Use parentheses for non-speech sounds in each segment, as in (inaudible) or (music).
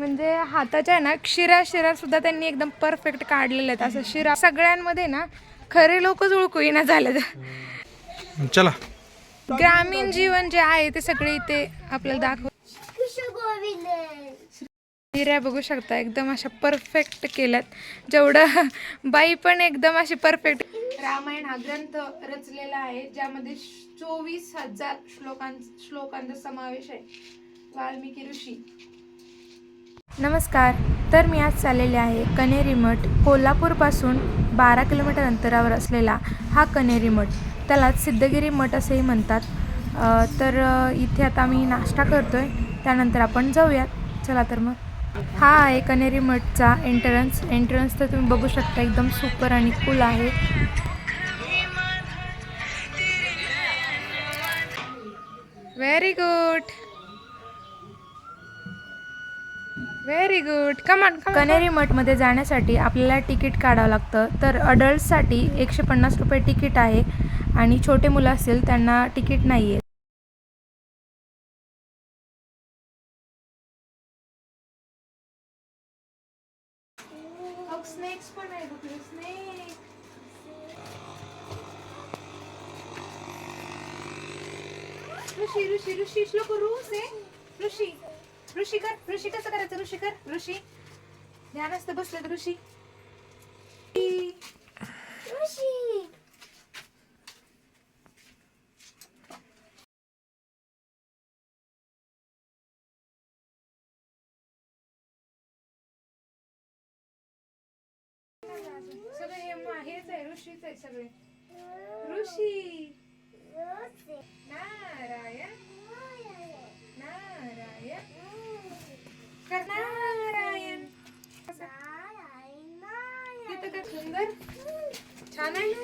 म्हणजे हाताच्या ना शिरा शिरा सुद्धा त्यांनी एकदम परफेक्ट काढलेले आहेत. असं शिरा सगळ्यांमध्ये ना खरे लोकच ओळखू येणं झालं चला. ग्रामीण जीवन जे आहे ते सगळे इथे आपल्याला दाखव शिऱ्या बघू शकता एकदम अशा परफेक्ट केल्यात. जेवढं बाई पण एकदम अशी परफेक्ट रामायण हा ग्रंथ रचलेला आहे ज्यामध्ये चोवीस हजार श्लोकां श्लोकांचा समावेश आहे. वाल्मिकी ऋषी. नमस्कार. तर मी आज चाललेले आहे कनेरी मठ कोल्हापूरपासून बारा किलोमीटर अंतरावर असलेला हा कनेरी मठ. त्याला सिद्धगिरी मठ असेही म्हणतात. तर इथे आता आम्ही नाश्ता करतो आहे त्यानंतर आपण जाऊयात. चला तर मग. हा आहे कनेरी मठचा एंट्रन्स एंट्रन्स तर तुम्ही बघू शकता एकदम सुपर आणि कूल आहे. व्हेरी गुड व्हेरी गुड कमान कनेरी मठमध्ये जाण्यासाठी आपल्याला तिकीट काढावं लागतं. तर अडल्टसाठी एकशे पन्नास रुपये तिकीट आहे आणि छोटे मुलं असतील त्यांना तिकीट नाही आहे स्नेक्स पण आहे कुठले स्नेक ऋषी ऋषी ऋषी श्लोक ऋष आहे ऋषी ऋषी कर ऋषी कसं करायचं ऋषी कर ऋषी. ध्यान असतं बसलं ऋषी. सगळे हे मा- हेच आहे ऋषीच आहे सगळे. ऋषी. नारायण. नारायण. कर नारायण. सुंदर? छान आहे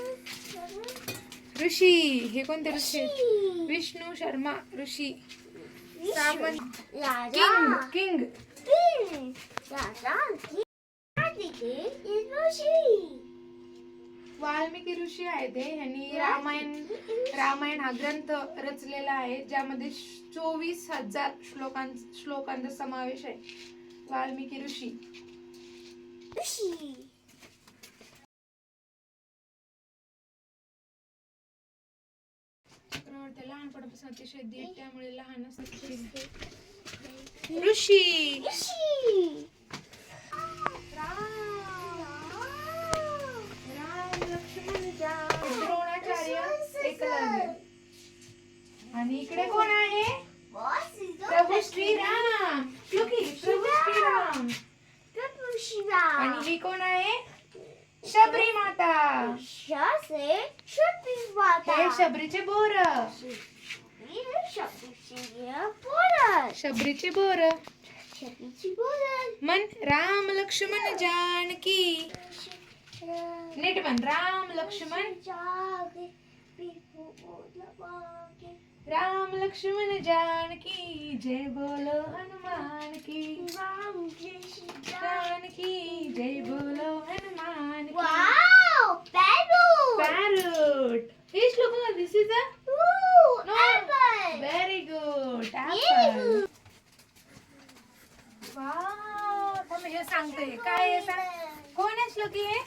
ऋषी. हे कोणते ऋषी? विष्णू शर्मा ऋषी. सामंत किंग किंग. वाल्मिकी ऋषी आहे ते ह्यांनी रामायण रामायण हा ग्रंथ रचलेला आहे ज्यामध्ये चोवीस हजार श्लोकां श्लोकांचा समावेश आहे. वाल्मिकी ऋषी. लहानपणापासून अतिशय दीट त्यामुळे लहान असतात ऋषी. इकडे कोण आहे? प्रभू श्रीराम. लोकी प्रभू श्रीराम. आणि ही कोण आहे? शबरी माता. हे शबरीचे बोर. शबरीचे बोर. मन राम लक्ष्मण जानकी. नीट म्हण राम लक्ष्मण. राम लक्ष्मण जानकी जय बोलो हनुमान की। जानकी जय बोलो हनुमान की। पॅरोट हे श्लोक this is a very good apple wow थांब हे सांगते. काय आहे सांग. कोण आहे श्लोकी हे?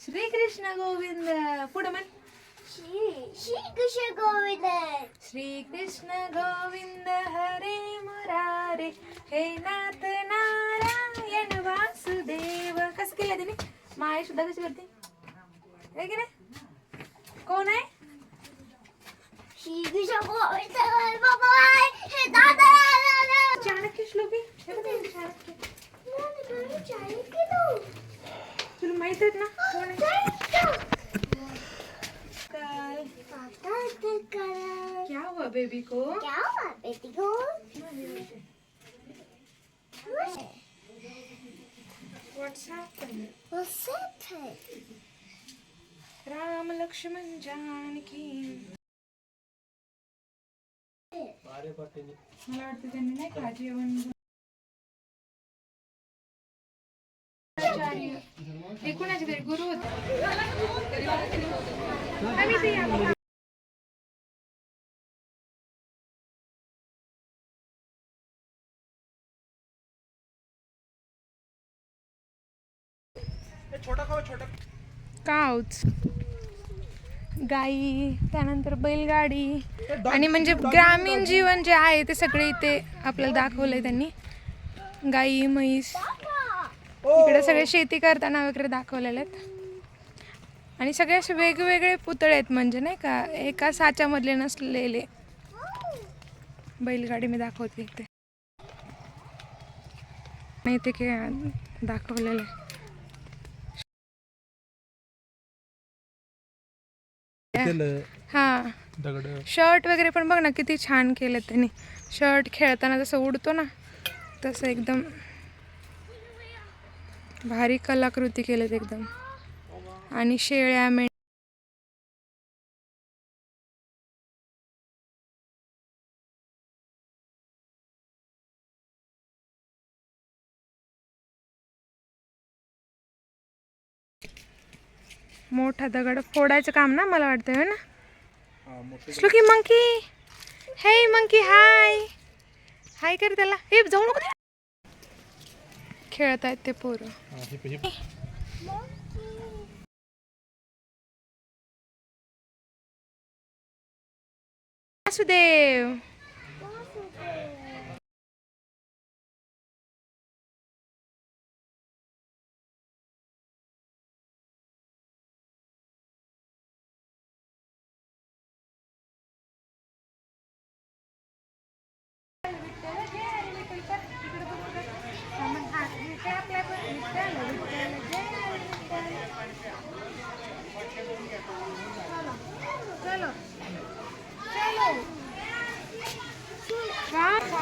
श्री कृष्ण गोविंद. पुढे म्हण. श्री कृष्ण गोविंद हरे मुरारे हे नाथ नारायण वासुदेव. कसं केलं तिने? माय सुद्धा कशी करते? है की नाही? कोण आहे? चाणक्य श्लोकी? हे बघ चाणक्य. तुला माहीत आहेत ना कोण आहे? क्या हुआ बेबी को? व्हाट्सएप राम लक्ष्मण जानकी। मला वाटतं त्यांनी नाही का जेवण आचार्य. हे कुणाचे तरी गुरु होते? काऊच गाई त्यानंतर बैलगाडी आणि म्हणजे ग्रामीण जीवन जे आहे ते सगळे इथे आपल्याला दाखवलंय त्यांनी. गाई म्हैस इकडे सगळे शेती करताना वगैरे दाखवलेले आहेत. आणि सगळे असे वेगवेगळे पुतळे आहेत म्हणजे नाही का एका साच्यामधले नसलेले. बैलगाडी मी दाखवते इथे. नाही ते काय दाखवलेलं. हा. दगड. शर्ट वगैरे पण बघ ना किती छान केलं त्यांनी. शर्ट खेळताना जसं उडतो ना तसं एकदम भारी कलाकृती केलेत एकदम. आणि शेळ्या मे मोठा दगड. फोडायचं काम ना मला वाटतं है ना? स्लुकी मंकी. हे मंकी हाय हाय कर त्याला. हे जाऊ नको खेळत आहेत ते पोरं. वासुदेव.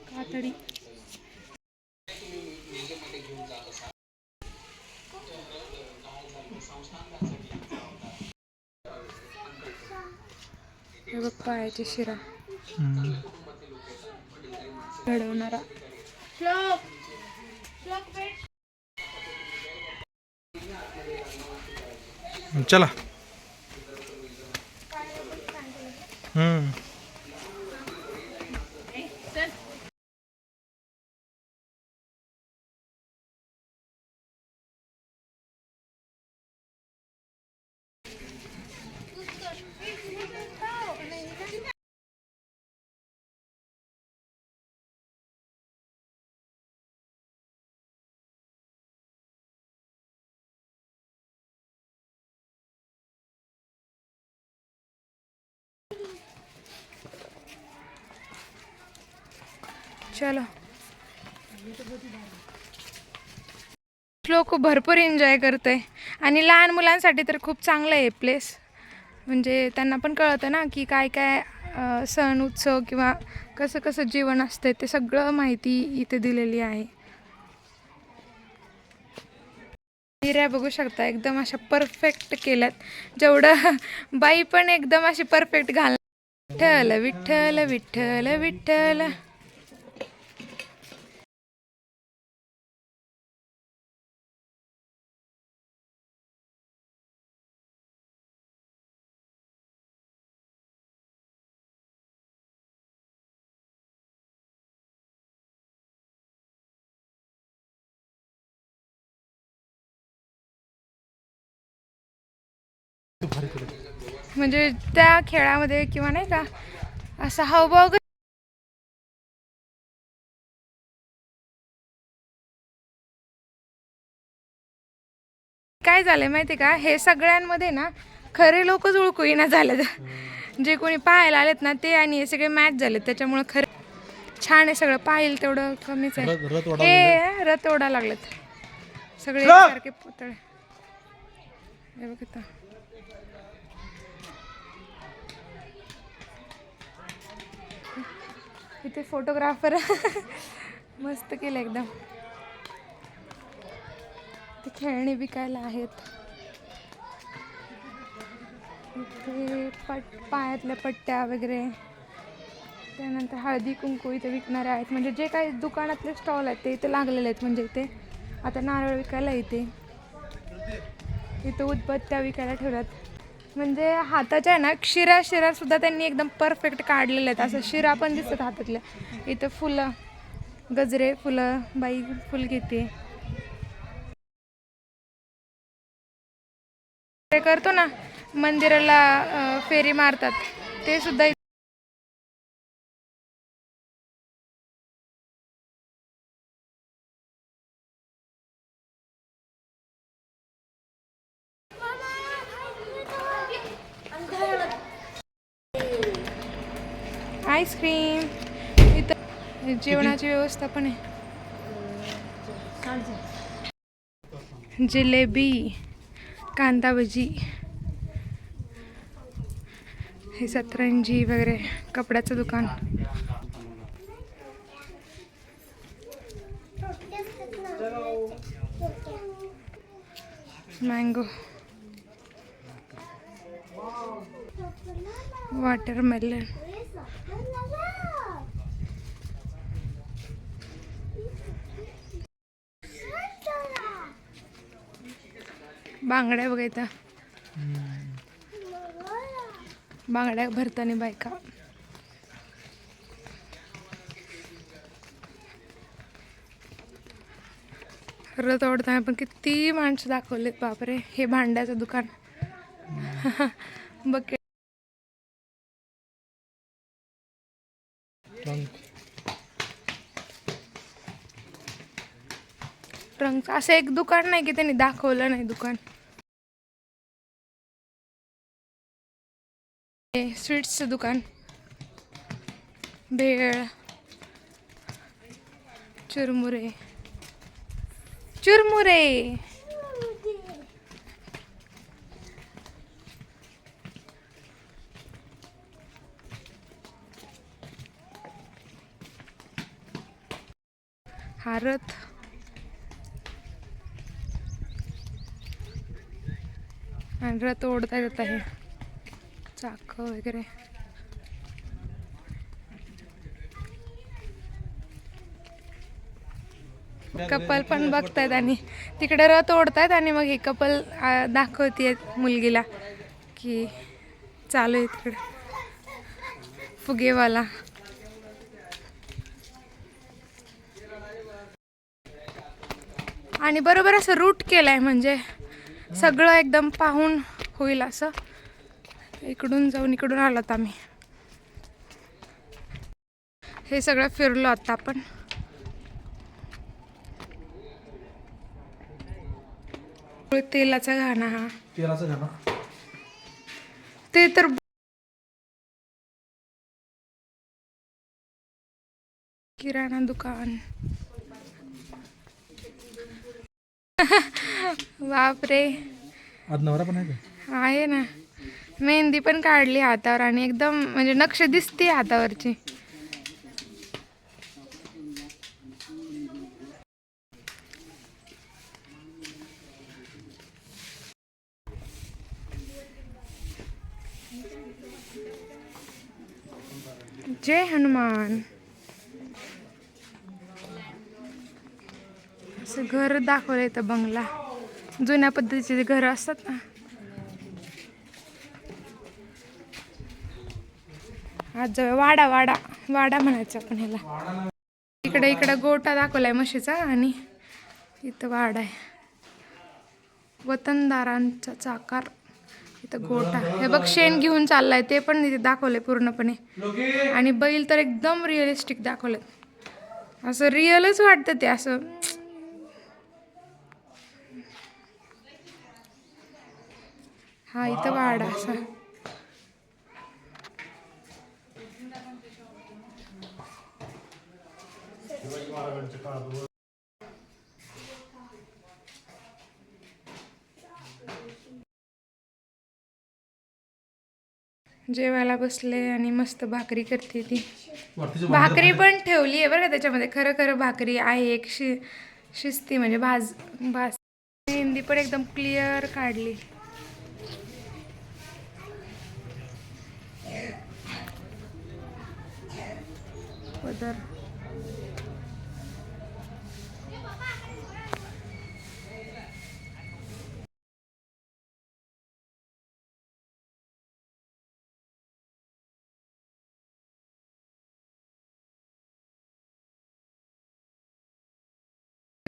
कातडी. हे बघ पायाची शिरा. घडवणारा. चला. हम्म. चलो। लोक भरपूर एन्जॉय करतोय. आणि लहान मुलांसाठी तर खूप चांगलं आहे प्लेस म्हणजे त्यांना पण कळतं ना की काय काय सण उत्सव किंवा कसं कसं जीवन असते ते सगळं माहिती इथे दिलेली आहे. हिऱ्या बघू शकता एकदम अशा परफेक्ट केल्यात. जेवढं बाई पण एकदम अशी परफेक्ट घाल विठ्ठल विठ्ठल विठ्ठल विठ्ठल. म्हणजे त्या खेळामध्ये किंवा नाही का असा हावभाव काय झालंय माहिती का? हे सगळ्यांमध्ये ना खरे लोकच ओळखू येईना झाले जे कोणी पाहायला आलेत ना ते आणि हे सगळे मॅच झालेत. त्याच्यामुळे खरे छान आहे सगळं. पाहिल तेवढं कमीच आहे. हे रथ ओढा लागलेत. सगळे एकसारखे पुतळे. हे बघ इथे फोटोग्राफर. मस्त केलं एकदम. ते खेळणी विकायला आहेत. इथे पट पायातल्या पट्ट्या वगैरे. त्यानंतर हळदी कुंकू इथे विकणारे आहेत. म्हणजे जे काही दुकानातले स्टॉल आहेत ते इथे लागलेले आहेत म्हणजे इथे. आता नारळ विकायला इथे. इथं उदबत्त्या विकायला ठेवल्यात. म्हणजे हाताच्या आहे ना शिरा शिरा सुद्धा त्यांनी एकदम परफेक्ट काढलेले आहेत. असं शिरा पण दिसतात हातातल्या. इथं फुलं गजरे फुलं बाई फुल घेते. करतो ना मंदिराला फेरी मारतात. ते सुद्धा इथं आईस्क्रीम इथं जेवणाची व्यवस्था पण आहे जिलेबी कांदा भजी हे सतरंजी वगैरे कपड्याचं दुकान. मँगो. वाटरमेलन. बांगड्या बघायचा बांगड्या भरताना बायका. रथ ओढताना पण किती माणसं दाखवलेत बापरे. हे भांड्याचं दुकान. Bucket trunk. रंग असं एक दुकान नाही की त्यांनी दाखवलं नाही दुकान. हे स्वीट्सचं दुकान. भेळ. चुरमुरे. चुरमुरे! हा रथ आणि रथ ओढता येत आहे. चाक वगैरे. कपल पण बघतायत आणि तिकडे रथ ओढतायत आणि मग हे कपल दाखवते मुलगीला की चालू आहे तिकडे. फुगेवाला. आणि बरोबर असं रूट केलंय म्हणजे सगळं एकदम पाहून होईल असं. इकडून जाऊन इकडून आलोत आम्ही. हे सगळं फिरलो आता आपण. तेलाचा घाणा हा. तेलाचं घाणा. ते तर किराणा दुकान. (laughs) बापरे. आज नवरा पण आहे ना. मेहंदी पण काढली हातावर आणि एकदम म्हणजे नक्ष दिसते हातावरची. जय हनुमान. असं घर दाखवलं इथं बंगला. जुन्या पद्धतीचे घर असतात ना आज जाऊया. वाडा वाडा. वाडा म्हणायचं आपण ह्याला. इकडे इकडे गोटा दाखवलाय म्हशीचा आणि इथं वाडा आहे. वतनदारांचा चाकार. इथं गोटा. हे बघ शेण घेऊन चाललाय. ते पण इथे दाखवलंय पूर्णपणे. आणि बैल तर एकदम रिअलिस्टिक दाखवलं असं रिअलच वाटतं ते असं. हा इथं वाडा असा. जेवायला बसले आणि मस्त भाकरी करते ती. भाकरी पण ठेवली आहे बरं का त्याच्यामध्ये. खरं खरं भाकरी आहे एक शि शिस्ती म्हणजे भाज भाज हिंदी पण एकदम क्लिअर काढली. पदर.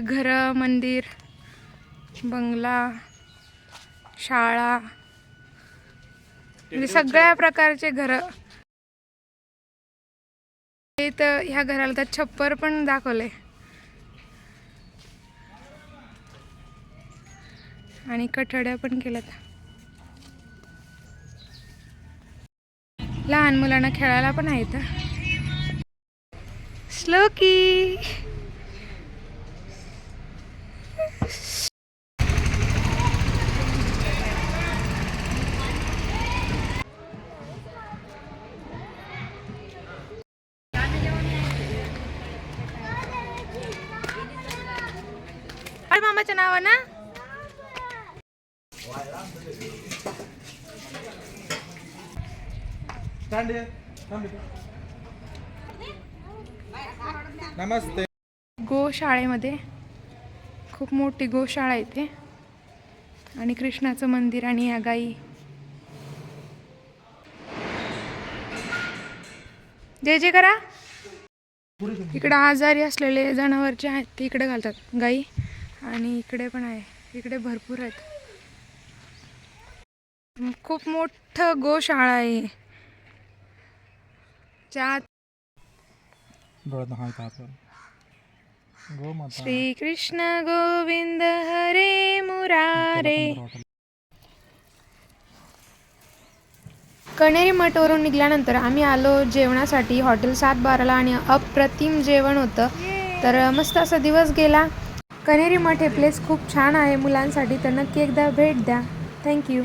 घरं मंदिर बंगला शाळा म्हणजे सगळ्या प्रकारचे घरं. इथं ह्या घराला तर छप्पर पण दाखवले. आणि कठड्या पण केल्यात. लहान मुलांना खेळायला पण आहे इथं स्लोकी अरे मामाचं नाव ना. नमस्ते. गोशाळेमध्ये खूप मोठी गोशाळा आहे इथे. आणि कृष्णाचं मंदिर आणि या गाई. जय जय करा. इकडं आजारी असलेले जनावर जे आहेत ते इकडे घालतात गाई. आणि इकडे पण आहे. इकडे भरपूर आहेत. खूप मोठं गोशाळा आहे. ज्यात श्री कृष्ण गोविंद हरे मुरारे. कणेरी मठवरून निघाल्यानंतर आम्ही आलो जेवणासाठी. हॉटेल सात बाराला आणि अप्रतिम जेवण होतं. तर मस्त असा दिवस गेला. कणेरी मठ हे प्लेस खूप छान आहे मुलांसाठी. तर नक्की एकदा भेट द्या. थँक्यू